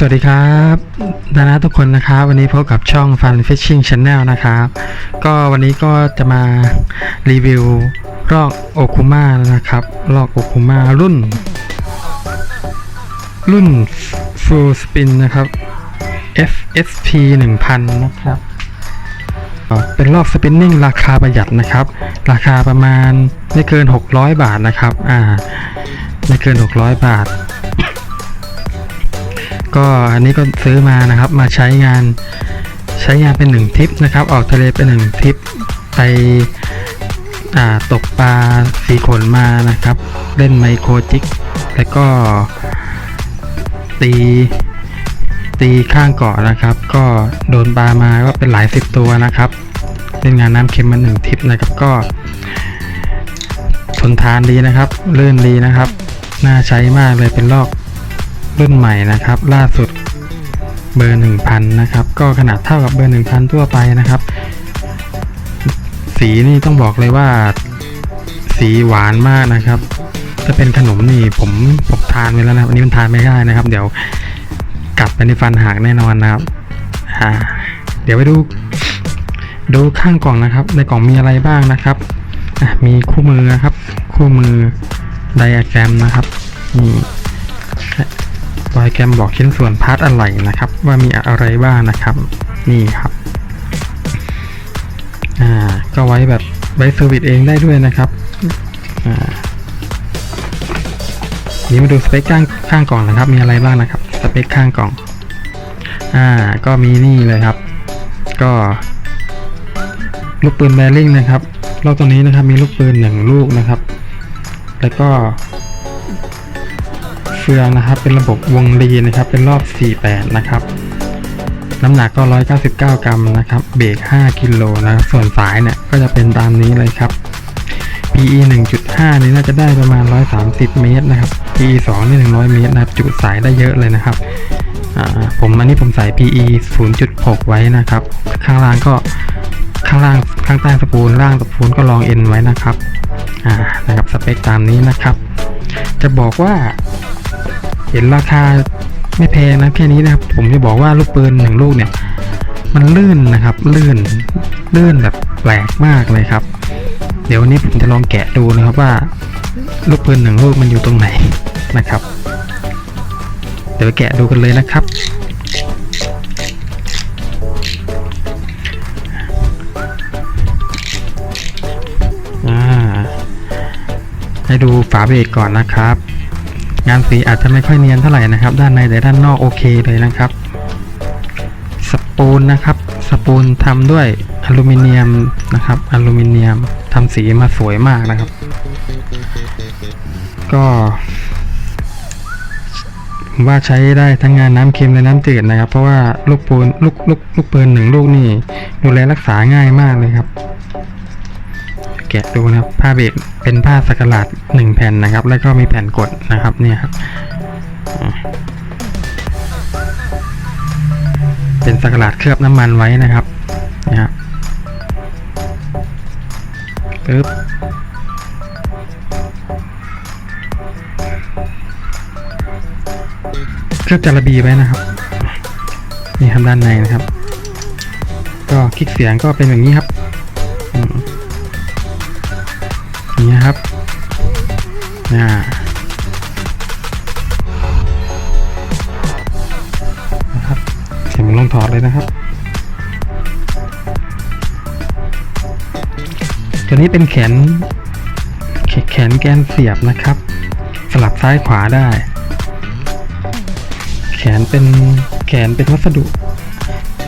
สวัสดีครับนานาทุกคนนะครับ วันนี้พบกับช่อง Fun Fishing Channel นะครับ ก็วันนี้ก็จะมารีวิวลอกโอคุมานะครับลอกโอคุมารุ่น รุ่น Full Spin นะครับ FSP 1000 นะครับเอ่อเป็นลอกสปินนิ่งราคาประหยัดนะครับ ราคาประมาณไม่เกิน 600 บาทนะครับ อ่าไม่เกิน 600 บาท ก็อันนี้ก็ซื้อมานะครับมาใช้งานใช้งานเป็นหนึ่งทริปนะครับ ออกทะเลเป็นหนึ่งทริปไปตกปลาสีขนมานะครับ เล่นไมโครจิก แล้วก็ตีตีข้างเกาะนะครับ ก็โดนปลามาก็เป็นหลายสิบตัวนะครับเล่นงานน้ำเค็มมาหนึ่งทริปนะครับก็ทนทานดีนะครับเลื่อนดีนะครับ น่าใช้มากเลยเป็นลอก รุ่นใหม่นะครับ ล่าสุดเบอร์ 1000 นะครับ ก็ขนาดเท่ากับเบอร์ 1000 ทั่วไปนะครับ สีนี่ต้องบอกเลยว่า สีหวานมากนะครับถ้าเป็นขนมนี่ผมผมทานไปแล้วนะครับอันนี้มันทานไม่ได้นะครับ เดี๋ยวกัดไปในฟันหักแน่นอนนะครับเดี๋ยวไปดู ดูข้างกล่องนะครับ ในกล่องมีอะไรบ้างนะครับมีคู่มือนะครับ คู่มือไดอะแกรมนะครับมี ไดอะแกรมบอกชิ้นส่วนพาร์ทอะไรนะครับ ว่ามีอะไรบ้างนะครับ นี่ครับ อ่า ก็ไว้แบบไว้เซอร์วิสเองได้ด้วยนะครับ อ่านี่มาดูสเปคข้างข้างกล่องนะครับ มีอะไรบ้างนะครับ สเปคข้างกล่อง อ่า ก็มีนี่เลยครับ ก็ลูกปืนแบริ่งนะครับรอบตัวนี้นะครับมีลูกปืนหนึ่งลูกนะครับ แล้วก็ ฟืองนะครับ เป็นระบบวงรีนะครับ เป็นรอบ 48 นะครับ น้ำหนักก็ 199 กรัมนะครับ เบรก 5 กิโลนะครับ ส่วนสายเนี่ยก็จะเป็นตามนี้เลยครับ PE 1.5 นี่น่าจะได้ประมาณ 130 เมตรนะครับ PE 2 นี่ 100 เมตรนะครับ จุสายได้เยอะเลยนะครับ ผมอันนี้ผมใส่ PE 0.6 ไว้นะครับ ข้างล่างก็ข้างล่างข้างใต้สปูลล่างสปูลก็ลองเอ็นไว้นะครับ อ่า นะครับ สเปคตามนี้นะครับ จะบอกว่า เห็นราคาไม่แพงนะแค่นี้นะครับ ผมจะบอกว่าลูกปืนหนึ่งลูกเนี่ย มันลื่นนะครับ ลื่นลื่นแบบแปลกมากเลยครับ เดี๋ยววันนี้ผมจะลองแกะดูนะครับว่า ลูกปืนหนึ่งลูกมันอยู่ตรงไหนนะครับ เดี๋ยวแกะดูกันเลยนะครับอ่าให้ดูฝาเบรกก่อนนะครับ งานสีอาจจะไม่ค่อยเนียนเท่าไหร่นะครับ ด้านในแต่ด้านนอกโอเคเลยนะครับ สปูลนะครับ สปูลทำด้วยอลูมิเนียมนะครับ อลูมิเนียมทำสีมาสวยมากนะครับ ก็ผมว่าใช้ได้ทั้งงานน้ำเค็มและน้ำจืดนะครับ เพราะว่าลูกปูนลูกลูกลูกปืนหนึ่งลูกนี่ดูแลรักษาง่ายมากเลยครับ แกะดูนะครับ ผ้าเบรกเป็นผ้าสักหลาดหนึ่งแผ่นนะครับ แล้วก็มีแผ่นกดนะครับเนี่ยครับเป็นสักหลาดเคลือบน้ำมันไว้นะครับนะครับปึ๊บเคลือบจาระบีไว้นะครับนี่ครับด้านในนะครับ ก็คลิกเสียงก็เป็นอย่างนี้ครับ น่านะครับเสียงมันลงถอดเลยนะครับ ตัวนี้เป็นแขน แขนแกนเสียบนะครับ สลับซ้ายขวาได้ แขนเป็นแขนเป็นวัสดุ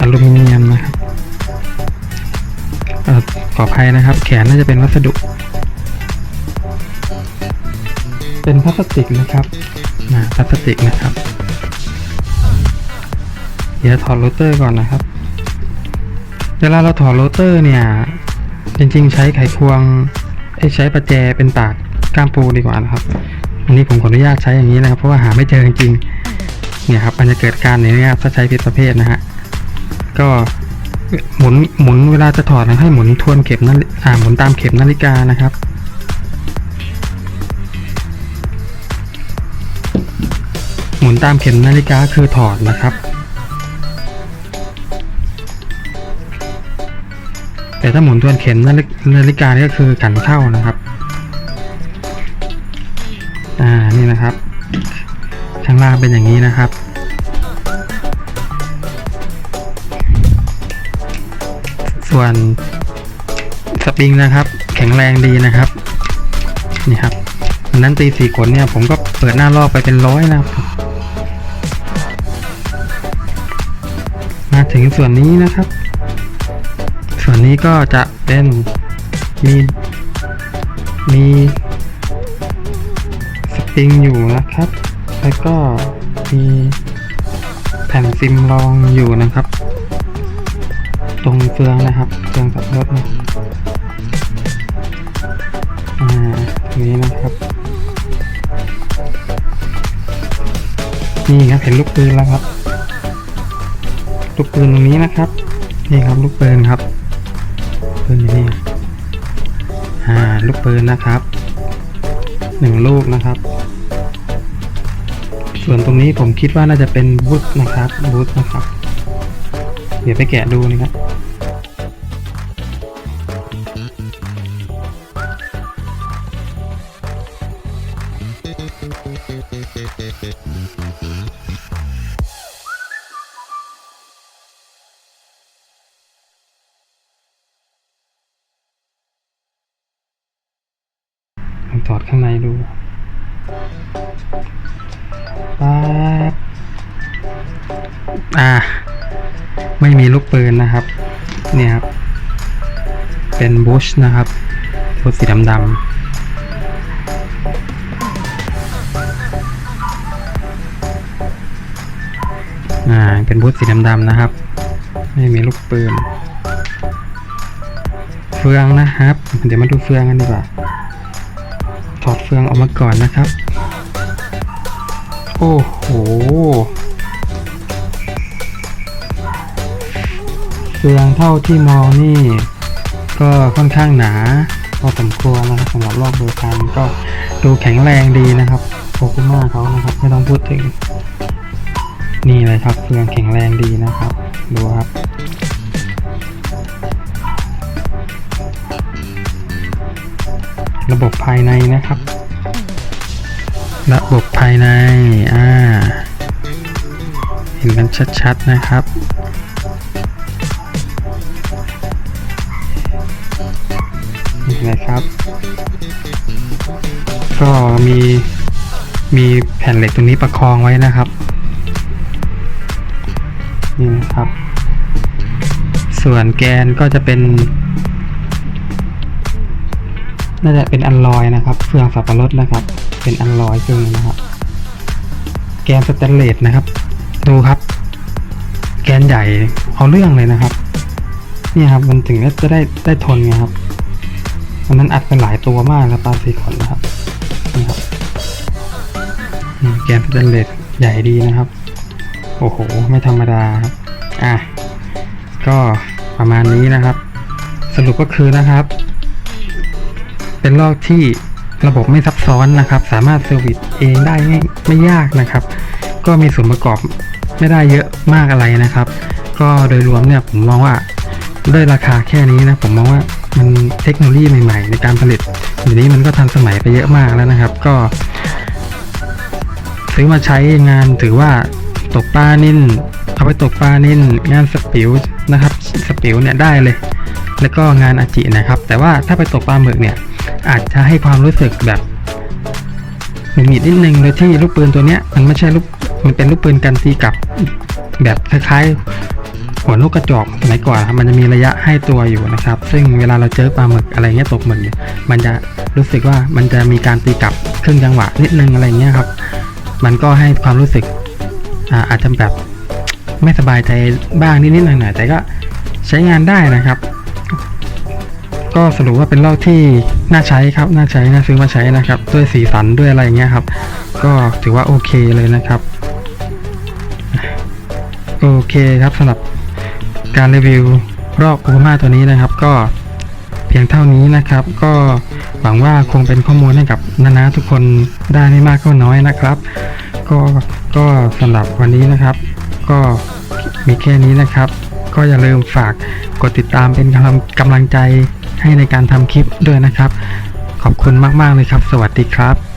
อลูมิเนียมนะครับอขออภัยนะครับ แขนน่าจะเป็นวัสดุ เป็นพลาสติกนะครับนะพลาสติกนะครับ เดี๋ยวถอดโรเตอร์ก่อนนะครับ เวลาเราถอดโรเตอร์เนี่ย จริงๆ ใช้ไขควงเอ้ใช้ประแจเป็นปากก้ามปูดีกว่านะครับ อันนี้ผมขออนุญาตใช้อย่างนี้นะครับ เพราะว่าหาไม่เจอจริงๆเนี่ยครับมันจะเกิดการอย่างนี้ครับถ้าใช้ผิดประเภทนะฮะ ก็หมุนหมุนเวลาจะถอดนะให้หมุนทวนเข็มนาฬิอ่าหมุนตามเข็มนาฬิกานะครับ มุนมุนตามเข็มนาฬิกาคือถอดนะครับ แต่ถ้าหมุนทวนเข็มนาฬินาฬิกานี่ก็คือกันเข้านะครับ อ่า นี่นะครับ ข้างล่างเป็นอย่างนี้นะครับส่วนสปริงนะครับ แข็งแรงดีนะครับ นี่ครับนนั้นตีสี่ขนเนี่ย ผมก็เปิดหน้ารอบไปเป็นร้อยนะครับ ถึงส่วนนี้นะครับ ส่วนนี้ก็จะเป็นมีมีสปริงอยู่นะครับ แล้วก็มีแผ่นซิมรองอยู่นะครับ ตรงเฟืองนะครับเฟืองสับรถนะอ่าตรงนี้นะครับนี่ครับเห็นลูกปืนแล้วครับ ลูกปืนตรงนี้นะครับ นี่ครับลูกปืนครับ ปืนอยู่นี่อ่าลูกปืนนะครับหนึ่งลูกนะครับ ส่วนตรงนี้ผมคิดว่าน่าจะเป็นบูทนะครับบูทนะครับ เดี๋ยวไปแกะดูนะครับ ลองถอดข้างในดูป๊าบอ่า ไม่มีลูกปืนนะครับ เนี่ยครับ เป็นบูชนะครับบูชสีดำๆอ่า เป็นบูชสีดำๆนะครับ ไม่มีลูกปืน เฟืองนะครับ เดี๋ยวมาดูเฟืองกันดีกว่า ฟืองออกมาก่อนนะครับ โอ้โห เฟืองเท่าที่มองนี่ ก็ค่อนข้างหนาพอสมควรนะครับสำหรับรอบเบอร์พันก็ดูแข็งแรงดีนะครับโฟกุมาเขานะครับ ไม่ต้องพูดถึง นี่เลยครับเฟืองแข็งแรงดีนะครับ ดูครับระบบภายในนะครับ ระบบภายใน อ่า เห็นกันชัดๆนะครับนี่นะครับ ก็มีมีแผ่นเหล็กตรงนี้ประคองไว้นะครับ นี่นะครับ ส่วนแกนก็จะเป็นน่าจะเป็นอัลลอยนะครับเฟืองสับปะรดนะครับ เป็นอัลลอยซึ่งนะครับ แกนสแตนเลสนะครับ ดูครับ แกนใหญ่เอาเรื่องเลยนะครับ นี่ครับมันถึงจะได้ได้ทนไงครับวันนั้นอัดไปหลายตัวมากครับปลาสีขอนนะครับนี่ครับแกนสแตนเลสใหญ่ดีนะครับ โอ้โห ไม่ธรรมดาครับอะก็ประมาณนี้นะครับ สรุปก็คือนะครับ เป็นลอกที่ ระบบไม่ซับซ้อนนะครับ สามารถเซอร์วิสเองได้ไม่ไม่ยากนะครับ ก็มีส่วนประกอบไม่ได้เยอะมากอะไรนะครับ ก็โดยรวมเนี่ยผมมองว่าด้วยราคาแค่นี้นะผมมองว่ามันเทคโนโลยีใหม่ๆ ในการผลิตเดี๋ยวนี้มันก็ทันสมัยไปเยอะมากแล้วนะครับ ก็ ซื้อมาใช้งานถือว่าตกปลานิ่นเอาไปตกปลานิ่นงานสปิวนะครับ สปิวเนี่ยได้เลย แล้วก็งานอาจินะครับ แต่ว่าถ้าไปตกปลาหมึกเนี่ย อาจจะให้ความรู้สึกแบบหงุดหงิดนิดนึงเลยที่ลูกปืนตัวเนี้ย มันไม่ใช่ลูกมันเป็นลูกปืนกันตีกลับ แบบคล้ายๆ หัวนกกระจอกสมัยก่อนมันจะมีระยะให้ตัวอยู่นะครับ ซึ่งเวลาเราเจอปลาหมึกอะไรเงี้ยตกหมึกเนี่ยมันจะรู้สึกว่ามันจะมีการตีกลับครึ่งจังหวะนิดนึงอะไรเงี้ยครับ มันก็ให้ความรู้สึกอาอาจจะแบบไม่สบายใจบ้างนิดๆหน่อยๆแต่ก็ใช้งานได้นะครับ ก็สรุปว่าเป็นเหล้าที่น่าใช้ครับ น่าใช้ น่าซื้อมาใช้นะครับ ด้วยสีสันด้วยอะไรอย่างเงี้ยครับ ก็ถือว่าโอเคเลยนะครับ โอเคครับสำหรับการรีวิวรอบโอมาตัวนี้นะครับ ก็เพียงเท่านี้นะครับ ก็หวังว่าคงเป็นข้อมูลให้กับนานาทุกคนได้ไม่มากก็น้อยนะครับ ก็ก็สำหรับวันนี้นะครับ ก็มีแค่นี้นะครับ ก็อย่าลืมฝากกดติดตามเป็นกำลังกำลังใจ ให้ในการทำคลิปด้วยนะครับ ขอบคุณมากๆเลยครับ สวัสดีครับ